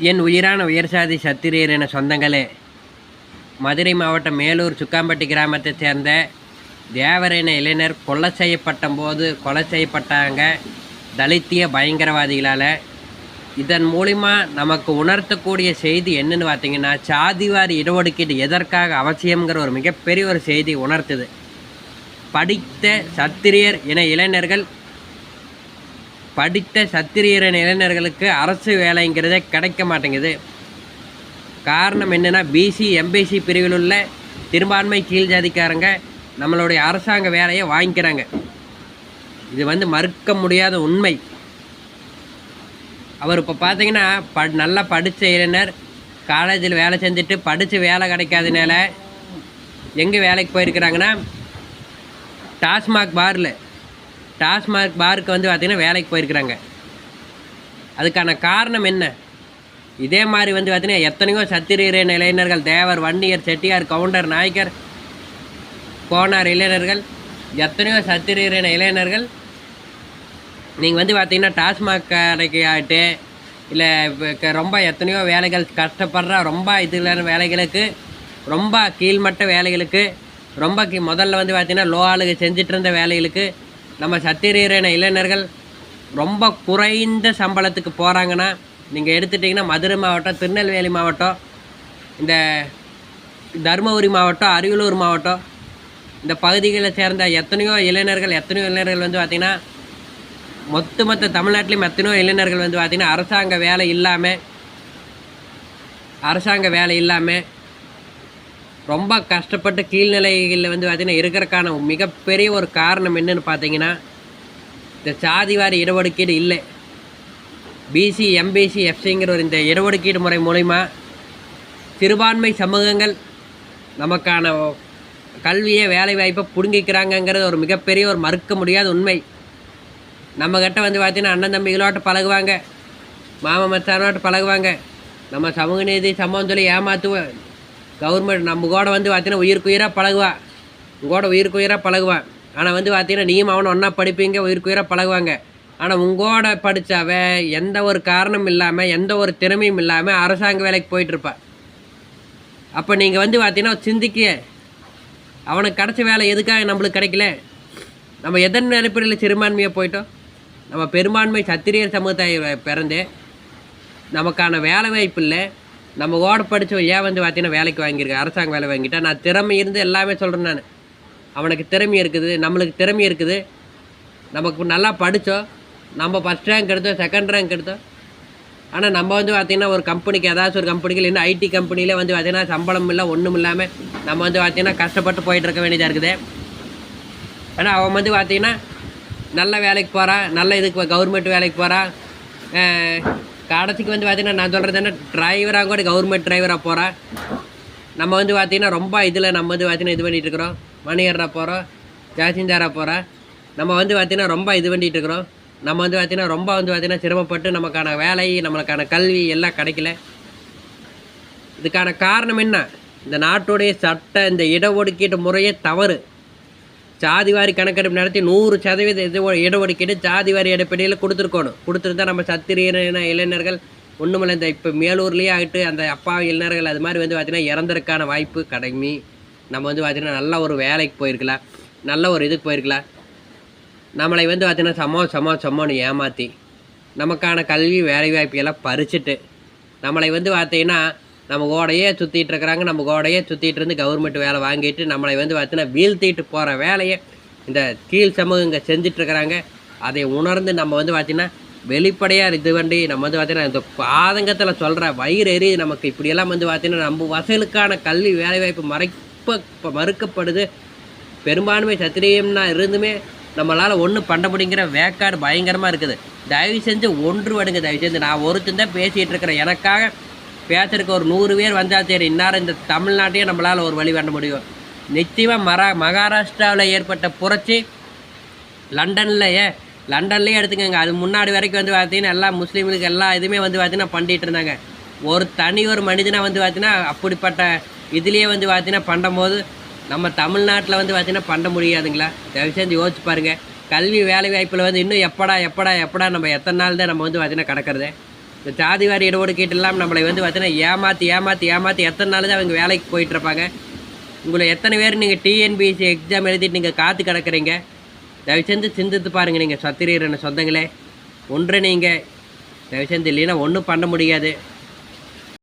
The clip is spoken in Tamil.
என் உயிரான உயர்சாதி சத்திரியர் என சொந்தங்களே மதுரை மாவட்டம் மேலூர் சுக்காம்பட்டி கிராமத்தைச் சேர்ந்த தேவர் என இளைஞர் கொலை செய்யப்பட்ட போது கொலை செய்யப்பட்டாங்க. தலித்திய பயங்கரவாதிகளால். இதன் மூலிமா நமக்கு உணர்த்தக்கூடிய செய்தி என்னென்னு பார்த்தீங்கன்னா சாதிவாரி இடஒதுக்கீடு எதற்காக அவசியம்ங்கிற ஒரு மிகப்பெரிய ஒரு செய்தி உணர்த்துது. படித்த சத்திரியர் என இளைஞர்கள் படித்த சத்திரியர இளைஞர்களுக்கு அரசு வேலைங்கிறதே கிடைக்க மாட்டேங்குது. காரணம் என்னென்னா பிசி எம்பிசி பிரிவில் உள்ள சிறுபான்மை கீழ் ஜாதிக்காரங்க நம்மளுடைய அரசாங்க வேலையை வாங்கிக்கிறாங்க. இது வந்து மறுக்க முடியாத உண்மை. அவர் இப்போ பார்த்தீங்கன்னா ப நல்லா படித்த இளைஞர் காலேஜில் வேலை செஞ்சுட்டு படித்து வேலை கிடைக்காதனால எங்கே வேலைக்கு போயிருக்கிறாங்கன்னா டாஸ்மாக் பாரில் டாஸ்மாக் பாருக்கு வந்து பார்த்திங்கன்னா வேலைக்கு போயிருக்கிறாங்க. அதுக்கான காரணம் என்ன? இதே மாதிரி வந்து பார்த்திங்கன்னா எத்தனையோ சத்திரியர் இளைஞர்கள் தேவர் வன்னியர் செட்டியார் கவுண்டர் நாயக்கர் கோனார் இளைஞர்கள் எத்தனையோ சத்திரியர் இளைஞர்கள் நீங்கள் வந்து பார்த்தீங்கன்னா டாஸ்மாக் கடைக்கு ஆகிட்டு இல்லை இப்போ ரொம்ப எத்தனையோ வேலைகள் கஷ்டப்படுற ரொம்ப இதில் வேலைகளுக்கு ரொம்ப கீழ்மட்ட வேலைகளுக்கு ரொம்ப கீ முதல்ல வந்து பார்த்திங்கன்னா லோ ஆளுங்க செஞ்சுட்டு இருந்த வேலைகளுக்கு நம்ம சத்திரியரான இளைஞர்கள் ரொம்ப குறைந்த சம்பளத்துக்கு போகிறாங்கன்னா நீங்கள் எடுத்துட்டிங்கன்னா மதுரை மாவட்டம் திருநெல்வேலி மாவட்டம் இந்த தருமபுரி மாவட்டம் அரியலூர் மாவட்டம் இந்த பகுதிகளை சேர்ந்த எத்தனையோ இளைஞர்கள் எத்தனையோ இளைஞர்கள் வந்து பார்த்திங்கன்னா மொத்த மொத்த தமிழ்நாட்டிலையும் எத்தனையோ இளைஞர்கள் வந்து பார்த்திங்கன்னா அரசாங்க வேலை இல்லாமல் அரசாங்க வேலை இல்லாமல் ரொம்ப கஷ்டப்பட்டு கீழ்நிலைகளில் வந்து பார்த்திங்கன்னா இருக்கிறக்கான மிகப்பெரிய ஒரு காரணம் என்னன்னு பார்த்தீங்கன்னா இந்த சாதிவாரி இடஒதுக்கீடு இல்லை. பிசி எம்பிசி எஃப்சிங்கிற ஒரு இந்த இடஒதுக்கீடு முறை மூலிமா சிறுபான்மை சமூகங்கள் நமக்கான கல்வியை வேலை வாய்ப்பை பிடுங்கிக்கிறாங்கங்கிறது ஒரு மிகப்பெரிய ஒரு மறுக்க முடியாத உண்மை. நம்மக்கிட்ட வந்து பார்த்தீங்கன்னா அண்ணன் தம்பிகளோட்ட பழகுவாங்க மாமன் மச்சானோட்ட பழகுவாங்க. நம்ம சமூக நீதி சமூகம் சொல்லி ஏமாற்றுவோம் கவர்மெண்ட் நம்ம கூட வந்து பார்த்தீங்கன்னா உயிருக்கு உயிராக பழகுவா. உங்களோட உயிருக்கு உயிராக பழகுவான் ஆனால் வந்து பார்த்தீங்கன்னா நீயும் அவனை ஒன்றா படிப்பீங்க உயிருக்குயிராக பழகுவாங்க. ஆனால் உங்களோட படித்தாவ எந்த ஒரு காரணம் இல்லாமல் எந்த ஒரு திறமையும் இல்லாமல் அரசாங்க வேலைக்கு போயிட்டுருப்பா அப்போ நீங்கள் வந்து பார்த்தீங்கன்னா சிந்திக்க. அவனுக்கு கிடச்ச வேலை எதுக்காக நம்மளுக்கு கிடைக்கல? நம்ம எதன் அடிப்படையில் சிறுபான்மையாக போயிட்டோம்? நம்ம பெரும்பான்மை சத்திரியர் சமுதாய பிறந்து நமக்கான வேலை வாய்ப்பு இல்லை. நம்ம ஓட படித்தவன் ஏன் வந்து பார்த்தீங்கன்னா வேலைக்கு வாங்கியிருக்கேன் அரசாங்க வேலை வாங்கிட்டேன் நான் திறமை இருந்து எல்லாமே சொல்கிறேன் நான். அவனுக்கு திறமை இருக்குது நம்மளுக்கு திறமை இருக்குது. நமக்கு நல்லா படித்தோம் நம்ம ஃபஸ்ட் ரேங்க் எடுத்தோம் செகண்ட் ரேங்க் எடுத்தோம். ஆனால் நம்ம வந்து பார்த்திங்கன்னா ஒரு கம்பெனிக்கு ஏதாச்சும் ஒரு கம்பெனிக்கு இன்னும் ஐடி கம்பெனியில் வந்து பார்த்திங்கன்னா சம்பளம் இல்லை ஒன்றும் இல்லாமல் நம்ம வந்து பார்த்திங்கன்னா கஷ்டப்பட்டு போயிட்டு இருக்க வேண்டியதாக இருக்குது. ஆனால் அவன் வந்து பார்த்திங்கன்னா நல்ல வேலைக்கு போகிறான் நல்ல இதுக்கு கவர்மெண்ட் வேலைக்கு போகிறான் கடைசிக்கு வந்து பார்த்திங்கன்னா நான் சொல்கிறது என்ன? டிரைவராக கூட கவர்மெண்ட் டிரைவராக போகிறேன் நம்ம வந்து பார்த்திங்கன்னா ரொம்ப இதில் நம்ம வந்து பார்த்திங்கன்னா இது பண்ணிகிட்ருக்குறோம் இருக்கிறோம். போகிறோம் ஜாசிந்தாரா போகிறோம் நம்ம வந்து பார்த்திங்கன்னா ரொம்ப இது பண்ணிகிட்டு இருக்கிறோம். நம்ம வந்து பார்த்திங்கன்னா ரொம்ப வந்து பார்த்திங்கன்னா சிரமப்பட்டு நமக்கான வேலை நம்மளுக்கான கல்வி எல்லாம் கிடைக்கல. இதுக்கான காரணம் என்ன? இந்த நாட்டுடைய சட்ட இந்த இடஒதுக்கீட்டு முறையே தவறு. சாதிவாரி கணக்கெடுப்பு நடத்தி நூறு சதவீத இது இடஒதுக்கீடு சாதிவாரி அடிப்படையில் கொடுத்துருக்கணும். கொடுத்துருந்தா நம்ம சத்திரியன இளைஞர்கள் ஒன்றுமில்ல இந்த இப்போ மேலூர்லேயே ஆகிட்டு அந்த அப்பா இளைஞர்கள் அது மாதிரி வந்து பார்த்திங்கன்னா இறந்ததுக்கான வாய்ப்பு கடைமி. நம்ம வந்து பார்த்திங்கன்னா நல்ல ஒரு வேலைக்கு போயிருக்கலாம். நல்ல ஒரு இதுக்கு போயிருக்கலாம். நம்மளை வந்து பார்த்திங்கன்னா சமோ சமோ சமோன்னு ஏமாற்றி நமக்கான கல்வி வேலைவாய்ப்பு எல்லாம் பறிச்சுட்டு நம்மளை வந்து பார்த்திங்கன்னா நம்ம கோடையே சுற்றிட்டு இருக்கிறாங்க. நம்ம கோடையே சுற்றிட்டு இருந்து கவர்மெண்ட் வேலை வாங்கிட்டு நம்மளை வந்து பார்த்தீங்கன்னா வீழ்த்திட்டு போகிற வேலையை இந்த கீழ் சமூகங்க செஞ்சிட்ருக்கிறாங்க அதை உணர்ந்து நம்ம வந்து பார்த்திங்கன்னா வெளிப்படையாக இது பண்ணி நம்ம வந்து பார்த்திங்கன்னா இந்த ஆதங்கத்தில் சொல்கிற வயிறு எரி நமக்கு இப்படியெல்லாம் வந்து பார்த்திங்கன்னா நம்ம வசலுக்கான கல்வி வேலைவாய்ப்பு மறைப்ப மறுக்கப்படுது. பெரும்பான்மை சத்திரியம்னா இருந்துமே நம்மளால் ஒன்றும் பண்ண முடியுங்கிற வேக்காடு பயங்கரமாக இருக்குது. தயவு செஞ்சு ஒன்று வடுங்க. தயவு செஞ்சு நான் ஒருத்தன் தான் பேசிகிட்டு இருக்கிறேன். எனக்காக பேசுறதுக்கு ஒரு நூறு பேர் வந்தால் சரி இன்னாரம் இந்த தமிழ்நாட்டையே நம்மளால் ஒரு வழி பண்ண முடியும். நிச்சயமாக மரா மகாராஷ்டிராவில் ஏற்பட்ட புரட்சி லண்டன்லையே லண்டன்லேயே எடுத்துக்கோங்க. அது முன்னாடி வரைக்கும் வந்து பார்த்தீங்கன்னா எல்லா முஸ்லீம்களுக்கு எல்லா இதுவுமே வந்து பார்த்தீங்கன்னா பண்ணிகிட்டு இருந்தாங்க. ஒரு தனி ஒரு மனிதனாக வந்து பார்த்தீங்கன்னா அப்படிப்பட்ட இதுலேயே வந்து பார்த்தீங்கன்னா பண்ணும்போது நம்ம தமிழ்நாட்டில் வந்து பார்த்தீங்கன்னா பண்ண முடியாதுங்களா? தயவு செஞ்சு யோசிச்சு பாருங்கள் கல்வி வேலை வாய்ப்பில் வந்து இன்னும் எப்படா எப்படா எப்படா நம்ம எத்தனை நாள் தான் நம்ம வந்து பார்த்தீங்கன்னா கிடக்கிறது? இந்த ஜாதிவாரி இடஒதுக்கீட்டு எல்லாம் நம்மளை வந்து பார்த்தீங்கன்னா ஏமாற்றி ஏமாற்றி ஏமாற்றி எத்தனை நாள் தான் அவங்க வேலைக்கு போயிட்டுருப்பாங்க உங்களை எத்தனை பேர் நீங்கள் டிஎன்பிஎஸ்சி எக்ஸாம் எழுதிட்டு நீங்கள் காத்து கிடக்குறீங்க? தயவு செஞ்சு சிந்தித்து பாருங்கள் நீங்கள் சத்திரியர் சொந்தங்களே. ஒன்று நீங்கள் தயவு செஞ்சு இல்லைன்னா ஒன்றும் பண்ண முடியாது.